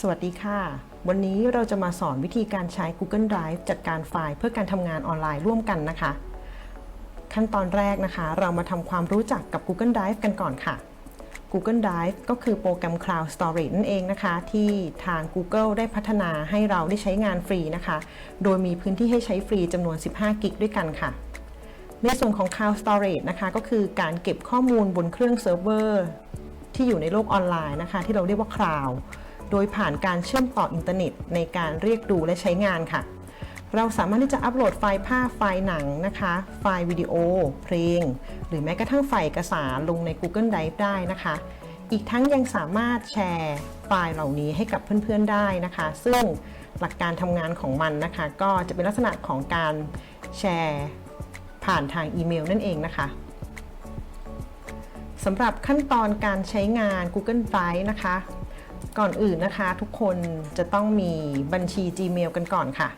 สวัสดีค่ะ วันนี้เราจะมาสอนวิธีการใช้ Google Drive จัดการไฟล์เพื่อการทำงานออนไลน์ร่วมกันนะคะ ขั้นตอนแรกนะคะ เรามาทำความรู้จักกับ Google Drive กันก่อนค่ะ Google Drive ก็คือโปรแกรม Cloud Storage นั่นเองนะคะ ที่ทาง Google ได้พัฒนาให้เราได้ใช้งานฟรีนะคะ โดยมีพื้นที่ให้ใช้ฟรีจำนวน 15 กิกด้วยกันค่ะ ในส่วนของ Cloud Storage นะคะ ก็คือการเก็บข้อมูลบนเครื่องเซิร์ฟเวอร์ที่อยู่ในโลกออนไลน์นะคะ ที่เราเรียกว่า Cloud โดยผ่านการเชื่อมต่ออินเทอร์เน็ตในการเรียกดูและใช้งานค่ะ เราสามารถที่จะอัปโหลดไฟล์ภาพไฟล์หนังนะคะ ไฟล์วิดีโอ เพลง หรือแม้กระทั่งไฟล์เอกสารลงใน Google Drive ได้นะคะ อีกทั้งยังสามารถแชร์ไฟล์เหล่านี้ให้กับเพื่อนๆได้นะคะ ซึ่งหลักการทำงานของมันนะคะ ก็จะเป็นลักษณะของการแชร์ผ่านทางอีเมลนั่นเองนะคะสำหรับขั้นตอนการใช้งาน Google Drive นะคะ ก่อนอื่นนะคะ ทุกคนจะต้องมีบัญชี Gmail กันก่อนค่ะ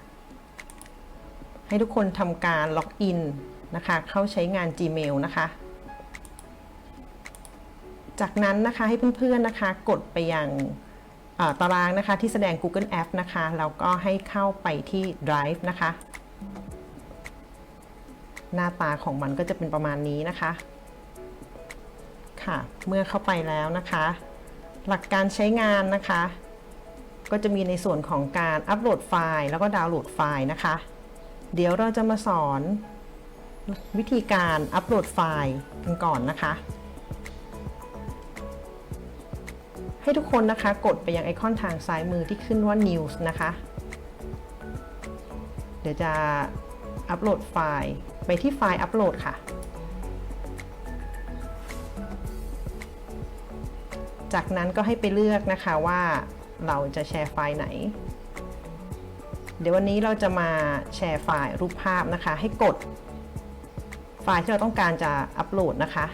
ให้ทุกคนทำการล็อกอินนะคะ เข้าใช้งาน Gmail นะคะ จากนั้นนะคะให้เพื่อนๆนะคะ กดไปยังตารางนะคะที่แสดง Google App นะคะแล้วก็ให้เข้าไปที่ Drive นะคะ หน้าตาของมันก็จะเป็นประมาณนี้นะคะ ค่ะ เมื่อเข้าไปแล้วนะคะ หลักการใช้งานนะคะ ก็จะมีในส่วนของการอัปโหลดไฟล์แล้วก็ดาวน์โหลดไฟล์นะคะ เดี๋ยวเราจะมาสอนวิธีการอัปโหลดไฟล์กันก่อนนะคะ ให้ทุกคนนะคะกดไปยังไอคอนทางซ้ายมือที่ขึ้นว่า News นะคะ เดี๋ยวจะอัปโหลดไฟล์ไปที่ไฟล์อัปโหลดค่ะ จากนั้นก็ให้ไปเลือกนะคะว่าเราจะแชร์ไฟล์ไหน เดี๋ยววันนี้เราจะมาแชร์ไฟล์รูปภาพนะคะ ให้กดไฟล์ที่เราต้องการจะอัปโหลดนะคะ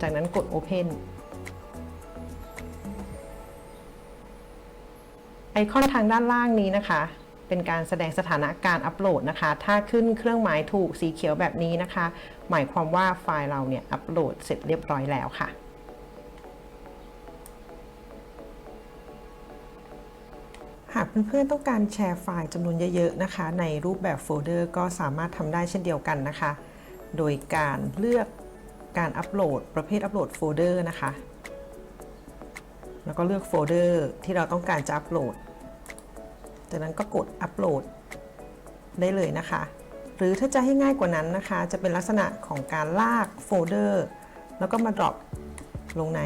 จากนั้นกด Open ไอคอนทางด้านล่างนี้นะคะ เป็นการแสดงสถานะการอัปโหลดนะคะ ถ้าขึ้นเครื่องหมายถูกสีเขียวแบบนี้นะคะ หมายความว่าไฟล์เราเนี่ยอัปโหลดเสร็จเรียบร้อยแล้วค่ะ หากเพื่อนๆต้องการแชร์ไฟล์จำนวนเยอะๆนะคะ ในรูปแบบโฟลเดอร์ก็สามารถทำได้เช่นเดียวกันนะคะ โดยการเลือกการอัปโหลดประเภทอัปโหลดโฟลเดอร์นะคะ แล้วก็เลือกโฟลเดอร์ที่เราต้องการจะอัปโหลด จากนั้นก็กดอัปโหลดได้เลยนะคะ หรือถ้าจะให้ง่ายกว่านั้นนะคะ จะเป็นลักษณะของการลากโฟลเดอร์แล้วก็มาดรอปลงใน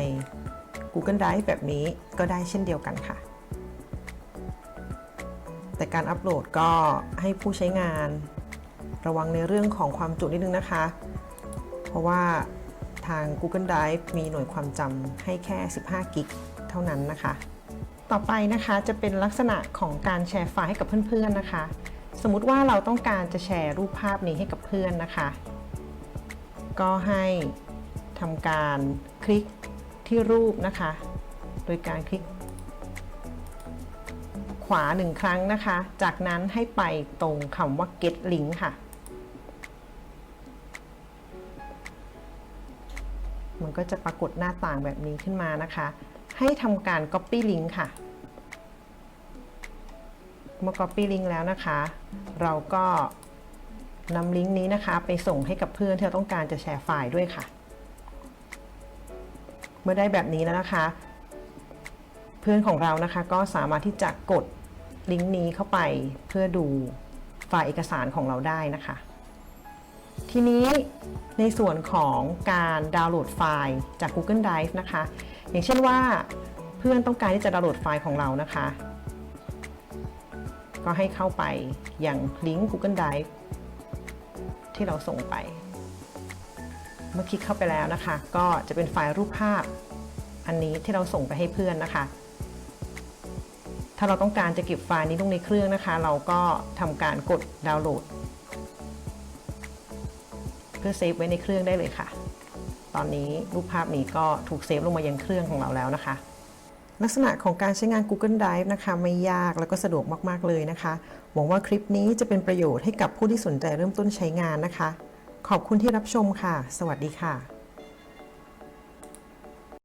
Google Drive แบบนี้ก็ได้เช่นเดียวกันค่ะ แต่การอัปโหลดก็ให้ผู้ใช้งานระวังในเรื่องของความจุนิดนึงนะคะ เพราะว่าทาง Google Drive มีหน่วยความจำให้แค่ 15 กิกเท่านั้นนะคะ ต่อไปนะคะจะเป็นลักษณะของการแชร์ไฟล์ให้กับเพื่อนๆนะคะ สมมุติว่าเราต้องการจะแชร์รูปภาพนี้ให้กับเพื่อนนะคะ ก็ให้ทำการคลิกที่รูปนะคะ โดยการคลิก ขวาหนึ่งครั้งนะคะ จากนั้นให้ไปตรงคำว่า get link ค่ะ มันก็จะปรากฏหน้าต่างแบบนี้ขึ้นมานะคะ ให้ทำการ copy link ค่ะ เมื่อ copy link แล้วนะคะ เราก็นำลิงก์นี้นะคะ ไปส่งให้กับเพื่อนที่เราต้องการจะแชร์ไฟล์ด้วยค่ะ เมื่อได้แบบนี้แล้วนะคะ เพื่อนของเรานะคะก็สามารถที่จะกด ลิงก์นี้เข้าไปเพื่อดูไฟล์เอกสารของเราได้นะคะ ทีนี้ในส่วนของการดาวน์โหลดไฟล์จาก Google Drive นะคะ อย่างเช่นว่าเพื่อนต้องการที่จะดาวน์โหลดไฟล์ของเรานะคะ ก็ให้เข้าไปอยังลิงก์ Google Drive ที่เราส่งไป เมื่อคลิกเข้าไปแล้วนะคะ ก็จะเป็นไฟล์รูปภาพอันนี้ที่เราส่งไปให้เพื่อนนะคะ ถ้าเราต้องการจะเก็บไฟล์นี้ลงในเครื่องนะคะ เราก็ทำการกดดาวน์โหลด เพื่อเซฟไว้ในเครื่องได้เลยค่ะ ตอนนี้รูปภาพนี้ก็ถูกเซฟลงมายังเครื่องของเราแล้วนะคะ ลักษณะของการใช้งาน Google Drive นะคะไม่ยากแล้วก็สะดวกมากๆเลยนะคะ หวังว่าคลิปนี้จะเป็นประโยชน์ให้กับผู้ที่สนใจเริ่มต้นใช้งานนะคะ ขอบคุณที่รับชมค่ะ สวัสดีค่ะ